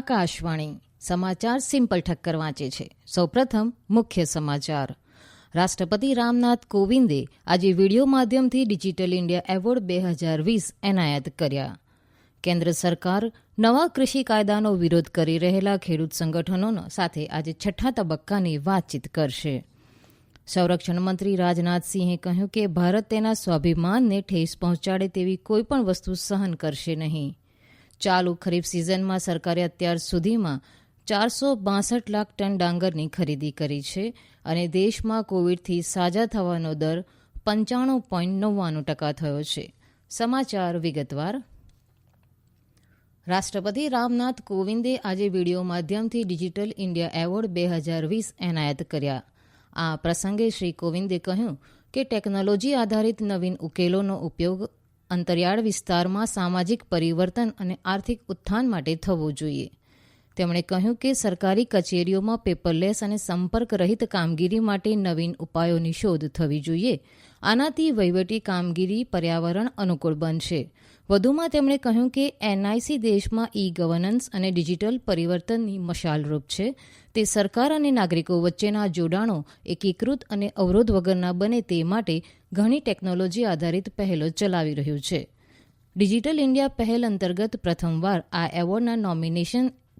આકાશવાણી સમાચાર સિમ્પલ ઠક્કર વાંચે છે. સૌપ્રથમ મુખ્ય સમાચાર. રાષ્ટ્રપતિ રામનાથ કોવિંદે આજે વીડિયો માધ્યમથી ડિજિટલ ઇન્ડિયા એવોર્ડ બે હજાર વીસ એનાયત કર્યા. કેન્દ્ર સરકાર નવા કૃષિ કાયદાનો વિરોધ કરી રહેલા ખેડૂત સંગઠનો સાથે આજે છઠ્ઠા તબક્કાની વાતચીત કરશે. સંરક્ષણ મંત્રી રાજનાથસિંહે કહ્યું કે ભારત તેના સ્વાભિમાનને ઠેસ પહોંચાડે તેવી કોઈપણ વસ્તુ સહન કરશે નહીં. ચાલુ ખરીફ સિઝનમાં સરકારે અત્યાર સુધીમાં ચારસો બાસઠ લાખ ટન ડાંગરની ખરીદી કરી છે અને દેશમાં કોવિડથી સાજા થવાનો દર પંચાણું પોઈન્ટ નવ્વાણું ટકા થયો છે. સમાચાર વિગતવાર. રાષ્ટ્રપતિ રામનાથ કોવિંદે આજે વીડિયો માધ્યમથી ડિજિટલ ઇન્ડિયા એવોર્ડ બે હજાર વીસ એનાયત કર્યા. આ પ્રસંગે શ્રી કોવિંદે કહ્યું કે ટેકનોલોજી આધારિત નવીન ઉકેલોનો ઉપયોગ અંતરિયાળ વિસ્તારમાં સામાજિક પરિવર્તન અને આર્થિક ઉત્થાન માટે થવો જોઈએ. તેમણે કહ્યું કે સરકારી કચેરીઓમાં પેપરલેસ અને સંપર્ક રહિત કામગીરી માટે નવીન ઉપાયોની શોધ થવી જોઈએ. આનાથી વહીવટી કામગીરી પર્યાવરણ અનુકૂળ બનશે. વધુમાં તેમણે કહ્યું કે એનઆઈસી દેશમાં ઈ ગવર્નન્સ અને ડિજિટલ પરિવર્તનની મશાલરૂપ છે. તે સરકાર અને નાગરિકો વચ્ચેના જોડાણો, એકીકૃત અને અવરોધ વગરના બને તે માટે ઘણી ટેકનોલોજી આધારિત પહેલો ચલાવી રહ્યું છે. ડિજિટલ ઇન્ડિયા પહેલ અંતર્ગત પ્રથમવાર આ એવોર્ડના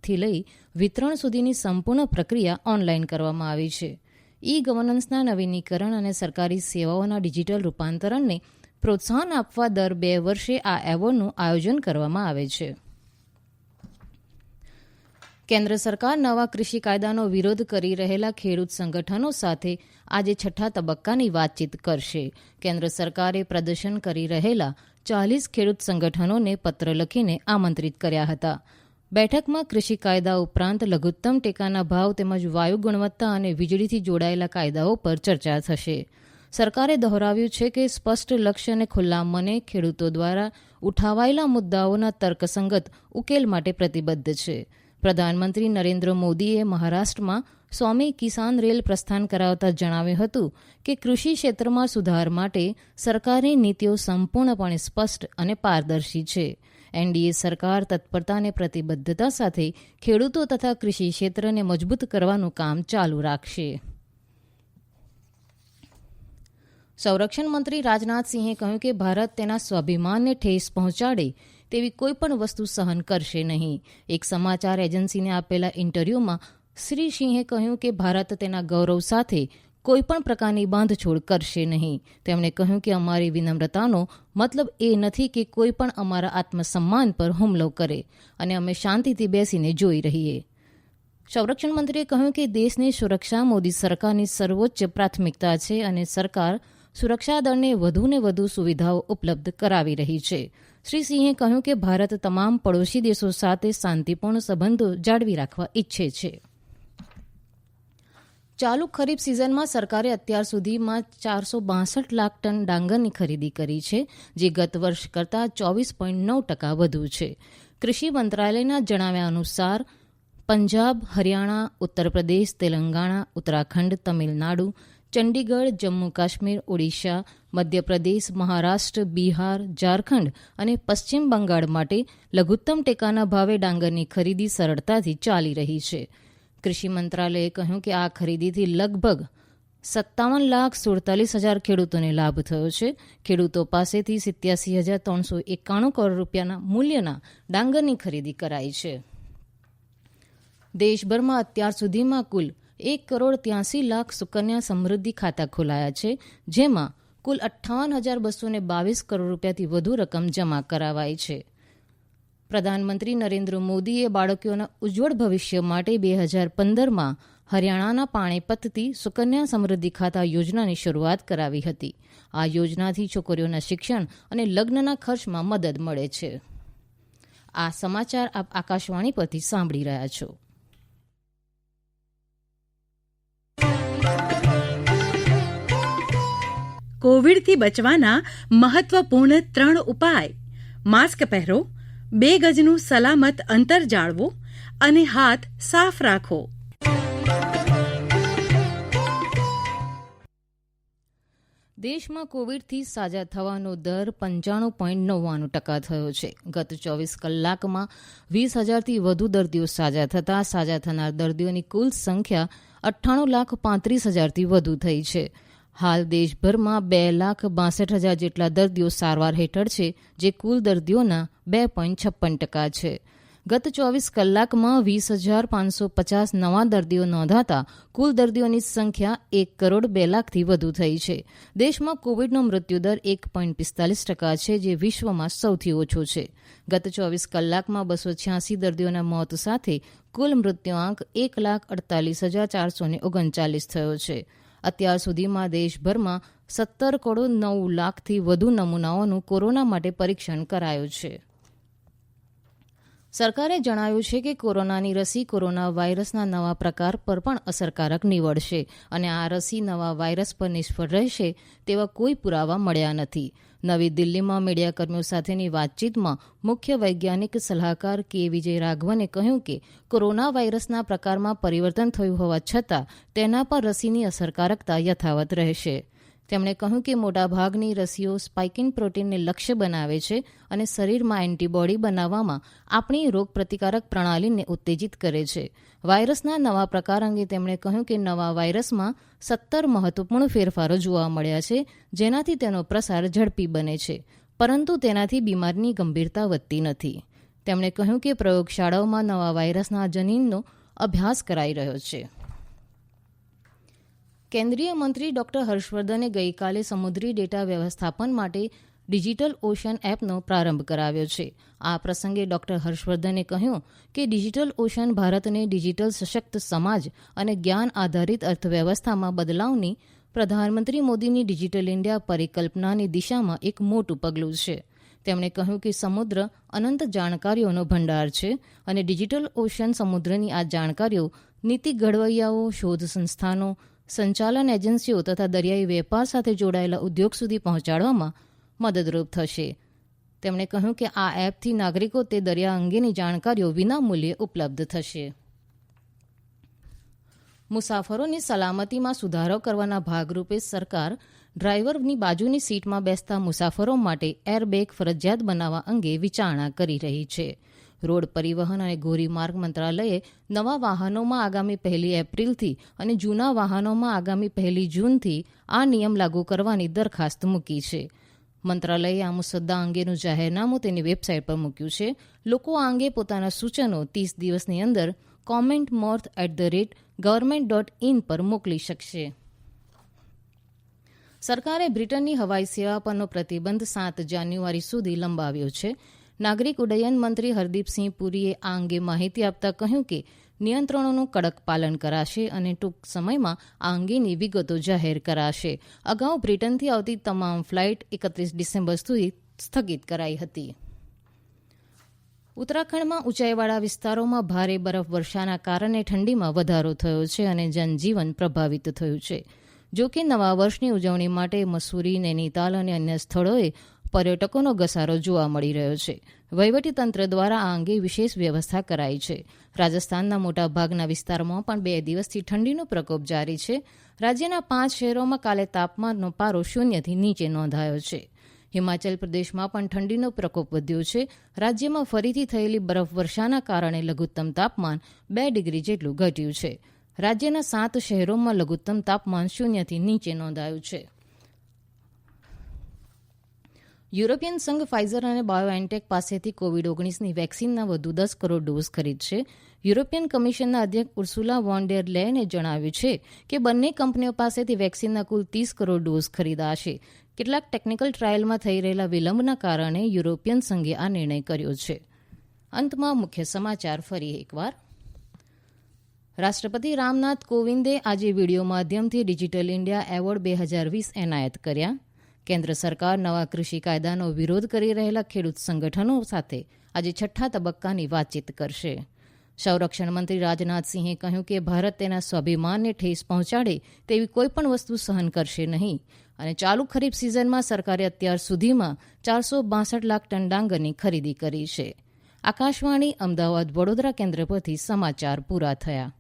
નોમિનેશનથી લઈ વિતરણ સુધીની સંપૂર્ણ પ્રક્રિયા ઓનલાઈન કરવામાં આવી છે. ઈ ગવર્નન્સના નવીનીકરણ અને સરકારી સેવાઓના ડિજિટલ રૂપાંતરણને પ્રોત્સાહન આપવા દર બે વર્ષે આ એવોર્ડનું આયોજન કરવામાં આવે છે. કેન્દ્ર સરકાર નવા કૃષિ કાયદાનો વિરોધ કરી રહેલા ખેડૂત સંગઠનો સાથે આજે છઠ્ઠા તબક્કાની વાતચીત કરશે. કેન્દ્ર સરકારે પ્રદર્શન કરી રહેલા ચાલીસ ખેડૂત સંગઠનોને પત્ર લખીને આમંત્રિત કર્યા હતા. બેઠકમાં કૃષિ કાયદા ઉપરાંત લઘુત્તમ ટેકાના ભાવ તેમજ વાયુ ગુણવત્તા અને વીજળીથી જોડાયેલા કાયદાઓ પર ચર્ચા થશે. સરકારે દોહરાવ્યું છે કે સ્પષ્ટ લક્ષ્ય અને ખુલ્લા મને ખેડૂતો દ્વારા ઉઠાવાયેલા મુદ્દાઓના તર્કસંગત ઉકેલ માટે પ્રતિબદ્ધ છે. પ્રધાનમંત્રી નરેન્દ્ર મોદીએ મહારાષ્ટ્રમાં સ્વામી કિસાન રેલ પ્રસ્થાન કરાવતા જણાવ્યું હતું કે કૃષિ ક્ષેત્રમાં સુધાર માટે સરકારની નીતિઓ સંપૂર્ણપણે સ્પષ્ટ અને પારદર્શી છે. એનડીએ સરકાર તત્પરતા અને પ્રતિબદ્ધતા સાથે ખેડૂતો તથા કૃષિ ક્ષેત્રને મજબૂત કરવાનું કામ ચાલુ રાખશે. સંરક્ષણ મંત્રી રાજનાથસિંહે કહ્યું કે ભારત તેના સ્વાભિમાનને ઠેસ પહોંચાડે તેવી કોઈપણ વસ્તુ સહન કરશે નહીં. એક સમાચાર એજન્સીને આપેલા ઇન્ટરવ્યૂમાં શ્રી સિંહે કહ્યું કે ભારત તેના ગૌરવ સાથે કોઈપણ પ્રકારની બાંધછોડ કરશે નહીં. તેમણે કહ્યું કે અમારી વિનમ્રતાનો મતલબ એ નથી કે કોઈ પણ અમારા આત્મસન્માન પર હુમલો કરે અને અમે શાંતિથી બેસીને જોઈ રહીએ. સંરક્ષણ મંત્રીએ કહ્યું કે દેશની સુરક્ષા મોદી સરકારની સર્વોચ્ચ પ્રાથમિકતા છે અને સરકાર સુરક્ષા દળને વધુને વધુ સુવિધાઓ ઉપલબ્ધ કરાવી રહી છે. શ્રી સિંહે કહ્યું કે ભારત તમામ પડોશી દેશો સાથે શાંતિપૂર્ણ સંબંધો જાળવી રાખવા ઈચ્છે છે. ચાલુ ખરીફ સિઝનમાં સરકારે અત્યાર સુધીમાં ચારસો બાસઠ લાખ ટન ડાંગરની ખરીદી કરી છે, જે ગત વર્ષ કરતાં ચોવીસ પોઈન્ટ નવ ટકા વધુ છે. કૃષિ મંત્રાલયના જણાવ્યા અનુસાર, પંજાબ, હરિયાણા ઉત્તર પ્રદેશ તેલંગાણા, ઉત્તરાખંડ, તમિલનાડુ, ચંડીગઢ જમ્મુ કાશ્મીર ઓડિશા, મધ્યપ્રદેશ, મહારાષ્ટ્ર, બિહાર, ઝારખંડ અને પશ્ચિમ બંગાળ માટે લઘુત્તમ ટેકાના ભાવે ડાંગરની ખરીદી સરળતાથી ચાલી રહી છે. કૃષિ મંત્રાલયે કહ્યું કે આ ખરીદીથી લગભગ સત્તાવન લાખ સુડતાલીસ હજાર ખેડૂતોને લાભ થયો છે. ખેડૂતો પાસેથી સિત્યાસી હજાર ત્રણસો એકાણું કરોડ રૂપિયાના મૂલ્યના ડાંગરની ખરીદી કરાઈ છે. દેશભરમાં અત્યાર સુધીમાં કુલ એક કરોડ ત્યાંસી લાખ સુકન્યા સમૃદ્ધિ ખાતા ખોલાયા છે, જેમાં કુલ અઠ્ઠાવન હજાર બસો બાવીસ કરોડ રૂપિયાથી વધુ રકમ જમા કરાવાઈ છે. પ્રધાનમંત્રી નરેન્દ્ર મોદીએ બાળકીઓના ઉજ્જવળ ભવિષ્ય માટે બે હજાર પંદરમાં હરિયાણાના પાણીપતથી સુકન્યા સમૃદ્ધિ ખાતા યોજનાની શરૂઆત કરાવી હતી. આ યોજનાથી છોકરીઓના શિક્ષણ અને લગ્નના ખર્ચમાં મદદ મળે છે. આ સમાચાર આપ આકાશવાણી પરથી સાંભળી રહ્યા છો. કોવિડથી બચવાના મહત્વપૂર્ણ ત્રણ ઉપાય. માસ્ક પહેરો બે ગજનું સલામત અંતર જાળવો અને હાથ સાફ રાખો. દેશમાં કોવિડથી સાજા થવાનો દર પંચાણું પોઈન્ટ નવ્વાણું ટકા થયો છે. ગત ચોવીસ કલાકમાં વીસ હજારથી વધુ દર્દીઓ સાજા થતાં સાજા થનાર દર્દીઓની કુલ સંખ્યા અઠ્ઠાણું લાખ પાંત્રીસ હજારથી વધુ થઈ છે. હાલ દેશભરમાં બે લાખ બાસઠ હજાર જેટલા દર્દીઓ સારવાર હેઠળ છે, જે કુલ દર્દીઓના બે પોઈન્ટ છપ્પન ટકા છે. ગત ચોવીસ કલાકમાં વીસ હજાર પાંચસો પચાસ નવા દર્દીઓ નોંધાતા કુલ દર્દીઓની સંખ્યા એક કરોડ બે લાખથી વધુ થઈ છે. દેશમાં કોવિડનો મૃત્યુદર એક પોઈન્ટ પિસ્તાલીસ ટકા છે, જે વિશ્વમાં સૌથી ઓછો છે. ગત ચોવીસ કલાકમાં બસો છ્યાસી દર્દીઓના મોત સાથે કુલ મૃત્યુઆંક એક લાખ અડતાલીસ હજાર ચારસો ઓગણચાલીસ થયો છે. અત્યાર સુધીમાં દેશભરમાં સત્તર કરોડ નવ લાખથી વધુ નમૂનાઓનું કોરોના માટે પરીક્ષણ કરાયું છે. સરકારે જણાવ્યું છે કે કોરોનાની રસી કોરોના વાયરસના નવા પ્રકાર પર પણ અસરકારક નીવડશે અને આ રસી નવા વાયરસ પર નિષ્ફળ રહેશે તેવા કોઈ પુરાવા મળ્યા નથી. નવી દિલ્હીમાં મીડિયાકર્મીઓ સાથેની વાતચીતમાં મુખ્ય વૈજ્ઞાનિક સલાહકાર કે વિજય રાઘવને કહ્યું કે કોરોના વાયરસના પ્રકારમાં પરિવર્તન થયું હોવા છતાં તેના પર રસીની અસરકારકતા યથાવત રહેશે. તેમણે કહ્યું કે મોટાભાગની રસીઓ સ્પાઇકિન પ્રોટીનને લક્ષ્ય બનાવે છે અને શરીરમાં એન્ટીબોડી બનાવવામાં આપણી રોગપ્રતિકારક પ્રણાલીને ઉત્તેજિત કરે છે. વાયરસના નવા પ્રકાર અંગે તેમણે કહ્યું કે નવા વાયરસમાં સત્તર મહત્વપૂર્ણ ફેરફારો જોવા મળ્યા છે, જેનાથી તેનો પ્રસાર ઝડપી બને છે, પરંતુ તેનાથી બીમારીની ગંભીરતા વધતી નથી. તેમણે કહ્યું કે પ્રયોગશાળાઓમાં નવા વાયરસના જનીનનો અભ્યાસ કરાઈ રહ્યો છે. કેન્દ્રીય મંત્રી ડોક્ટર હર્ષવર્ધને ગઈકાલે સમુદ્રી ડેટા વ્યવસ્થાપન માટે ડિજિટલ ઓશન એપનો પ્રારંભ કરાવ્યો છે. આ પ્રસંગે ડોક્ટર હર્ષવર્ધને કહ્યું કે ડિજિટલ ઓશન ભારતને ડિજિટલ સશક્ત સમાજ અને જ્ઞાન આધારિત અર્થવ્યવસ્થામાં બદલાવની પ્રધાનમંત્રી મોદીની ડિજિટલ ઇન્ડિયા પરિકલ્પનાની દિશામાં એક મોટું પગલું છે. તેમણે કહ્યું કે સમુદ્ર અનંત જાણકારીઓનો ભંડાર છે અને ડિજિટલ ઓશન સમુદ્રની આ જાણકારીઓ નીતિ ઘડવૈયાઓ, શોધ સંસ્થાનો સંચાલન એજન્સીઓ તથા દરિયાઈ વેપાર સાથે જોડાયેલા ઉદ્યોગ સુધી પહોંચાડવામાં મદદરૂપ થશે. તેમણે કહ્યું કે આ એપથી નાગરિકો તે દરિયા અંગેની જાણકારીઓ વિનામૂલ્યે ઉપલબ્ધ થશે. મુસાફરોની સલામતીમાં સુધારો કરવાના ભાગરૂપે સરકાર ડ્રાઈવરની બાજુની સીટમાં બેસતા મુસાફરો માટે એરબેગ ફરજિયાત બનાવવા અંગે વિચારણા કરી રહી છે. રોડ પરિવહન અને ધોરીમાર્ગ મંત્રાલયે નવા વાહનોમાં આગામી પહેલી એપ્રિલથી અને જૂના વાહનોમાં આગામી પહેલી જૂનથી આ નિયમ લાગુ કરવાની દરખાસ્ત મૂકી છે. મંત્રાલયે આ મુસદ્દા અંગેનું જાહેરનામું તેની વેબસાઇટ પર મૂક્યું છે. લોકો આ અંગે પોતાના સૂચનો ત્રીસ દિવસની અંદર comment morth at the rate government dot in પર મોકલી શકશે. સરકારે બ્રિટનની હવાઈ સેવા પરનો પ્રતિબંધ સાત જાન્યુઆરી સુધી લંબાવ્યો છે. નાગરિક ઉડ્ડયન મંત્રી હરદીપસિંહ પુરીએ આ અંગે માહિતી આપતા કહ્યું કે નિયંત્રણોનું કડક પાલન કરાશે અને ટૂંક સમયમાં આ અંગેની વિગતો જાહેર કરાશે. અગાઉ બ્રિટનથી આવતી તમામ ફ્લાઇટ એકત્રીસ ડિસેમ્બર સુધી સ્થગિત કરાઈ હતી. ઉત્તરાખંડમાં ઊંચાઈવાળા વિસ્તારોમાં ભારે બરફવર્ષાના કારણે ઠંડીમાં વધારો થયો છે અને જનજીવન પ્રભાવિત થયું છે. જો કે નવા વર્ષની ઉજવણી માટે મસૂરી, નૈનીતાલ અને અન્ય સ્થળોએ પર્યટકોનો ઘસારો જોવા મળી રહ્યો છે. વહીવટીતંત્ર દ્વારા આ અંગે વિશેષ વ્યવસ્થા કરાઈ છે. રાજસ્થાનના મોટાભાગના વિસ્તારોમાં પણ બે દિવસથી ઠંડીનો પ્રકોપ જારી છે. રાજ્યના પાંચ શહેરોમાં કાલે તાપમાનનો પારો શૂન્યથી નીચે નોંધાયો છે. હિમાચલ પ્રદેશમાં પણ ઠંડીનો પ્રકોપ વધ્યો છે. રાજ્યમાં ફરીથી થયેલી બરફવર્ષાના કારણે લઘુત્તમ તાપમાન બે ડિગ્રી જેટલું ઘટ્યું છે. રાજ્યના સાત શહેરોમાં લઘુત્તમ તાપમાન શૂન્યથી નીચે નોંધાયું છે. યુરોપિયન સંઘ ફાઇઝર અને બાયોએનટેક પાસેથી કોવિડ ઓગણીસની વેક્સિનના વધુ દસ કરોડ ડોઝ ખરીદશે યુરોપિયન કમિશનના અધ્યક્ષ ઉર્સુલા વોન ડેર લેયને જણાવ્યું છે કે બંને કંપનીઓ પાસેથી વેક્સિનના કુલ ત્રીસ કરોડ ડોઝ ખરીદાશે. કેટલાક ટેકનિકલ ટ્રાયલમાં થઈ રહેલા વિલંબના કારણે યુરોપિયન સંઘે આ નિર્ણય કર્યો છે. અંતમાં મુખ્ય સમાચાર ફરી એકવાર. રાષ્ટ્રપતિ રામનાથ કોવિંદે આજે વિડિયો માધ્યમથી ડિજિટલ ઇન્ડિયા એવોર્ડ બે હજાર વીસ એનાયત કર્યા. કેન્દ્ર સરકાર નવા કૃષિ કાયદાનો વિરોધ કરી રહેલા ખેડૂત સંગઠનો સાથે આજે છઠ્ઠા તબક્કાની વાતચીત કરશે. સંરક્ષણ મંત્રી રાજનાથસિંહે કહ્યું કે ભારત તેના સ્વાભિમાનને ઠેસ પહોંચાડે તેવી કોઈપણ વસ્તુ સહન કરશે નહીં અને ચાલુ ખરીફ સિઝનમાં સરકારે અત્યાર સુધીમાં ચારસો બાસઠ લાખ ટન ડાંગરની ખરીદી કરી છે. આકાશવાણી, અમદાવાદ, વડોદરા કેન્દ્ર પરથી સમાચાર પૂરા થયા.